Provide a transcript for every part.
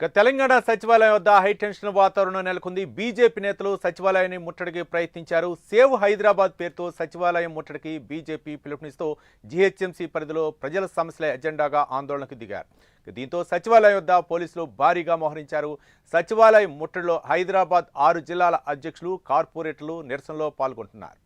ఇక తెలంగాణ సచివాలయం వద్ద హైటెన్షన్ వాతావరణం నెలకొంది. బీజేపీ నేతలు సచివాలయాన్ని ముట్టడికి ప్రయత్నించారు. సేవ్ హైదరాబాద్ పేరుతో సచివాలయం ముట్టడికి బీజేపీ పిలుపునిస్తూ జీహెచ్ఎంసీ పరిధిలో ప్రజల సమస్యల ఎజెండాగా ఆందోళనకు దిగారు. దీంతో సచివాలయం వద్ద పోలీసులు భారీగా మోహరించారు. సచివాలయం ముట్టడిలో హైదరాబాద్ ఆరు జిల్లాల అధ్యక్షులు కార్పొరేటర్లు నిరసనలో పాల్గొంటున్నారు.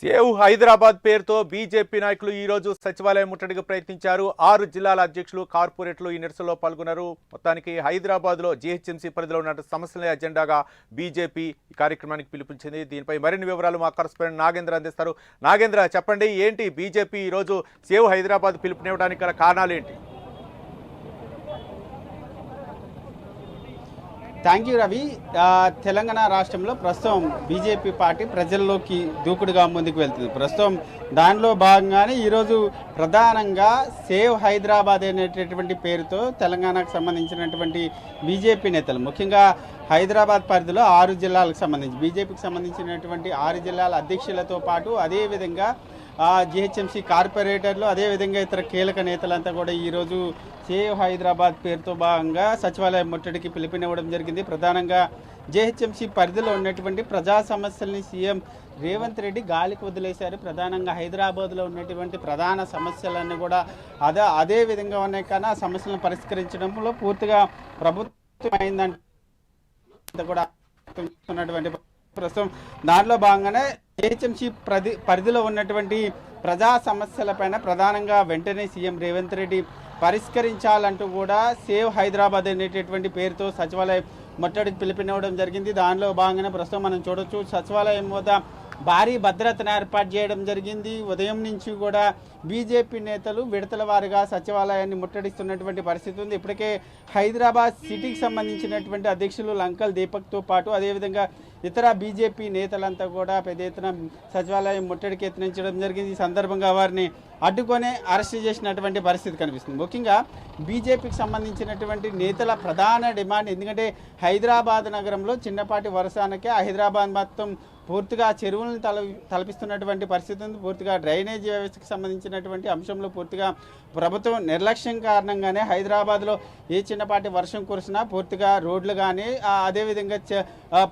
సేవ్ హైదరాబాద్ పేరుతో బీజేపీ నాయకులు ఈరోజు సచివాలయం ముట్టడికి ప్రయత్నించారు. ఆరు జిల్లాల అధ్యక్షులు కార్పొరేట్లు ఈ నిరసనలో పాల్గొన్నారు. మొత్తానికి హైదరాబాద్లో జీహెచ్ఎంసీ పరిధిలో ఉన్న సమస్యల ఎజెండాగా బీజేపీ ఈ కార్యక్రమానికి పిలుపునిచ్చింది. దీనిపై మరిన్ని వివరాలు మా కరస్పాండెంట్ నాగేంద్ర అందిస్తారు. నాగేంద్ర చెప్పండి ఏంటి బీజేపీ ఈ రోజు సేవ్ హైదరాబాద్ పిలుపునివ్వడానికి గల కారణాలు ఏంటి? థ్యాంక్ యూ రవి తెలంగాణ రాష్ట్రంలో ప్రస్తుతం బీజేపీ పార్టీ ప్రజల్లోకి దూకుడుగా ముందుకు వెళ్తుంది. ప్రస్తుతం దానిలో భాగంగానే ఈరోజు ప్రధానంగా సేవ్ హైదరాబాద్ అనేటటువంటి పేరుతో తెలంగాణకు సంబంధించినటువంటి బీజేపీ నేతలు ముఖ్యంగా హైదరాబాద్ పరిధిలో ఆరు జిల్లాలకు సంబంధించి బీజేపీకి సంబంధించినటువంటి ఆరు జిల్లాల అధ్యక్షులతో పాటు అదేవిధంగా జిహెచ్ఎంసీ కార్పొరేటర్లు అదేవిధంగా ఇతర కీలక నేతలంతా కూడా ఈరోజు సేవ్ హైదరాబాద్ పేరుతో భాగంగా సచివాలయం ముట్టడికి పిలుపునివ్వడం జరిగింది. ప్రధానంగా జేహెచ్ఎంసీ పరిధిలో ఉన్నటువంటి ప్రజా సమస్యల్ని సీఎం రేవంత్ రెడ్డి గాలికి వదిలేశారు. ప్రధానంగా హైదరాబాద్లో ఉన్నటువంటి ప్రధాన సమస్యలన్నీ కూడా అదే అదే విధంగా ఉన్నాయి. కానీ ఆ సమస్యలను పరిష్కరించడంలో పూర్తిగా ప్రభుత్వం అయిందంటే కూడా ప్రస్తుతం దాంట్లో భాగంగానే ఏహెచ్ఎంసీ ప్రది పరిధిలో ఉన్నటువంటి ప్రజా సమస్యలపైన ప్రధానంగా వెంటనే సీఎం రేవంత్ రెడ్డి పరిష్కరించాలంటూ కూడా సేవ్ హైదరాబాద్ అనేటటువంటి పేరుతో సచివాలయం ముట్టడికి పిలిపినవ్వడం జరిగింది. దానిలో భాగంగానే ప్రస్తుతం మనం చూడొచ్చు సచివాలయం వద్ద భారీ భద్రతను ఏర్పాటు చేయడం జరిగింది. ఉదయం నుంచి కూడా బీజేపీ నేతలు విడతల వారుగా సచివాలయాన్ని ముట్టడిస్తున్నటువంటి పరిస్థితి ఉంది. ఇప్పటికే హైదరాబాద్ సిటీకి సంబంధించినటువంటి అధ్యక్షులు లంకల్ దీపక్తో పాటు అదేవిధంగా ఇతర బీజేపీ నేతలంతా కూడా పెద్ద ఎత్తున సచివాలయం ముట్టడికి యత్నించడం జరిగింది. ఈ సందర్భంగా వారిని అడ్డుకొని అరెస్ట్ చేసినటువంటి పరిస్థితి కనిపిస్తుంది. ముఖ్యంగా బీజేపీకి సంబంధించినటువంటి నేతల ప్రధాన డిమాండ్ ఎందుకంటే హైదరాబాద్ నగరంలో చిన్నపాటి వర్షానికే హైదరాబాద్ మొత్తం పూర్తిగా చెరువులను తల తలపిస్తున్నటువంటి పరిస్థితి ఉంది. పూర్తిగా డ్రైనేజీ వ్యవస్థకు సంబంధించినటువంటి అంశంలో పూర్తిగా ప్రభుత్వం నిర్లక్ష్యం కారణంగానే హైదరాబాద్లో ఏ చిన్నపాటి వర్షం కురిసినా పూర్తిగా రోడ్లు కానీ అదేవిధంగా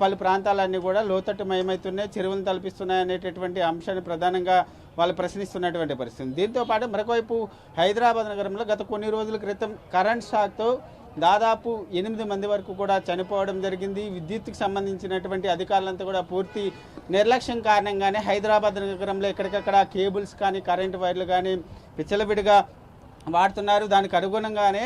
పలు ప్రాంతాలన్నీ కూడా లోతట్టు మయమవుతున్నాయి చెరువులను తలపిస్తున్నాయి అనేటటువంటి అంశాన్ని ప్రధానంగా వాళ్ళు ప్రశ్నిస్తున్నటువంటి పరిస్థితి దీంతో పాటు మరొకవైపు హైదరాబాద్ నగరంలో గత కొన్ని రోజుల క్రితం కరెంట్ షాక్తో దాదాపు ఎనిమిది మంది వరకు కూడా చనిపోవడం జరిగింది. విద్యుత్కి సంబంధించినటువంటి అధికారులంతా కూడా పూర్తి నిర్లక్ష్యం కారణంగానే హైదరాబాద్ నగరంలో ఎక్కడికక్కడ కేబుల్స్ కానీ కరెంటు వైర్లు కానీ పిచ్చలవిడిగా వాడుతున్నారు. దానికి అనుగుణంగానే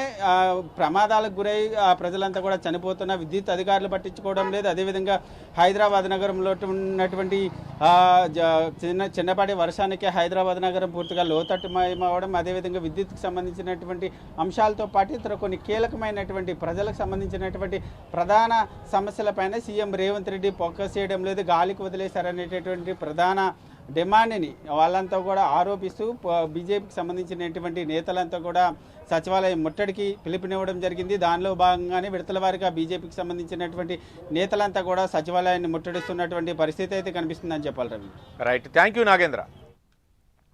ప్రమాదాలకు గురై ఆ, ప్రజలంతా కూడా చనిపోతున్న విద్యుత్ అధికారులు పట్టించుకోవడం లేదు. అదేవిధంగా హైదరాబాద్ నగరంలో ఉన్నటువంటి జ- చిన్న చిన్నపాటి వర్షానికి హైదరాబాద్ నగరం పూర్తిగా లోతట్టుమయమవడం అదేవిధంగా విద్యుత్కి సంబంధించినటువంటి అంశాలతో పాటు ఇతర కొన్ని కీలకమైనటువంటి ప్రజలకు సంబంధించినటువంటి ప్రధాన సమస్యలపైన సీఎం రేవంత్ రెడ్డి ఫోకస్ చేయడం లేదు. గాలికి వదిలేశారనేటటువంటి ప్రధాన డిమాండ్ని వాళ్ళంతా కూడా ఆరోపిస్తూ బీజేపీకి సంబంధించినటువంటి నేతలంతా కూడా సచివాలయం ముట్టడికి పిలుపునివ్వడం జరిగింది. దానిలో భాగంగానే విడతల వారిగా బీజేపీకి సంబంధించినటువంటి నేతలంతా కూడా సచివాలయాన్ని ముట్టడిస్తున్నటువంటి పరిస్థితి అయితే కనిపిస్తుందని చెప్పాలి Ravi. Right thank you Nagendra